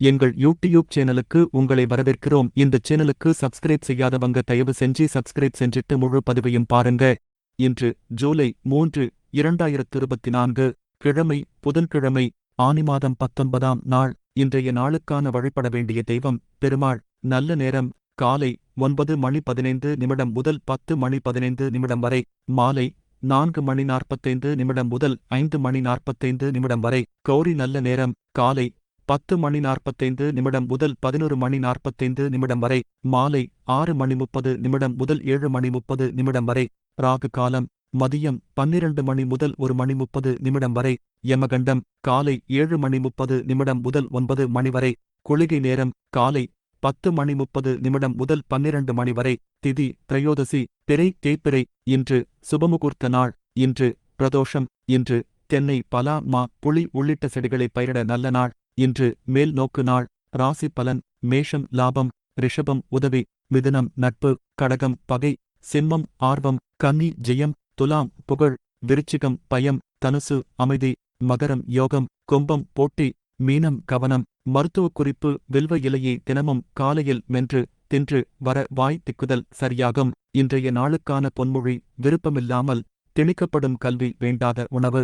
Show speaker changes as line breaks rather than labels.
எங்கள் யூடியூப் சேனலுக்கு உங்களை வரவேற்கிறோம். இந்த சேனலுக்கு சப்ஸ்கிரைப் செய்யாதவங்க தயவு செஞ்சு சப்ஸ்கிரைப் செஞ்சிட்டு முழு பதிவையும் பாருங்க. இன்று ஜூலை மூன்று இரண்டாயிரத்து இருபத்தி நான்கு கிழமை புதன்கிழமை ஆனி மாதம் பத்தொன்பதாம் நாள். இன்றைய நாளுக்கான வழிபட வேண்டிய தெய்வம் பெருமாள். நல்ல நேரம் காலை ஒன்பது மணி பதினைந்து நிமிடம் முதல் பத்து மணி பதினைந்து நிமிடம் வரை. மாலை நான்கு மணி நாற்பத்தைந்து நிமிடம் முதல் ஐந்து மணி நாற்பத்தைந்து நிமிடம் வரை. கௌரி நல்ல நேரம் காலை பத்து மணி நாற்பத்தைந்து நிமிடம் முதல் பதினொரு மணி நாற்பத்தைந்து நிமிடம் வரை மாலை ஆறு மணி முப்பது நிமிடம் முதல் ஏழு மணி முப்பது நிமிடம் வரை ராகு காலம் மதியம் பன்னிரண்டு மணி முதல் ஒரு மணி முப்பது நிமிடம் வரை யமகண்டம் காலை ஏழு மணி முப்பது நிமிடம் முதல் ஒன்பது மணி வரை குளிகை நேரம் காலை பத்து மணி முப்பது நிமிடம் முதல் பன்னிரண்டு மணி வரை திதி திரையோதசி திரை தேய்பிறை இன்று சுபமுகூர்த்த நாள் இன்று பிரதோஷம் இன்று தென்னை பலா மா புளி உள்ளிட்ட செடிகளை பயிரிட நல்ல நாள். இன்று மேல் நோக்கு நாள் ராசி பலன் மேஷம் லாபம் ரிஷபம் உதவி மிதுனம் நட்பு கடகம் பகை சிம்மம் ஆர்வம் கன்னி ஜெயம் துலாம் புகழ் விருச்சிகம் பயம் தனுசு அமைதி மகரம் யோகம் கும்பம் போட்டி மீனம் கவனம் மருத்துவ குறிப்பு வில்வ இலையை தினமும் காலையில் மென்று தின்று வர வாய் திக்குதல் சரியாகும். இன்றைய நாளுக்கான பொன்மொழி விருப்பமில்லாமல் திணிக்கப்படும் கல்வி வேண்டாத உணவு.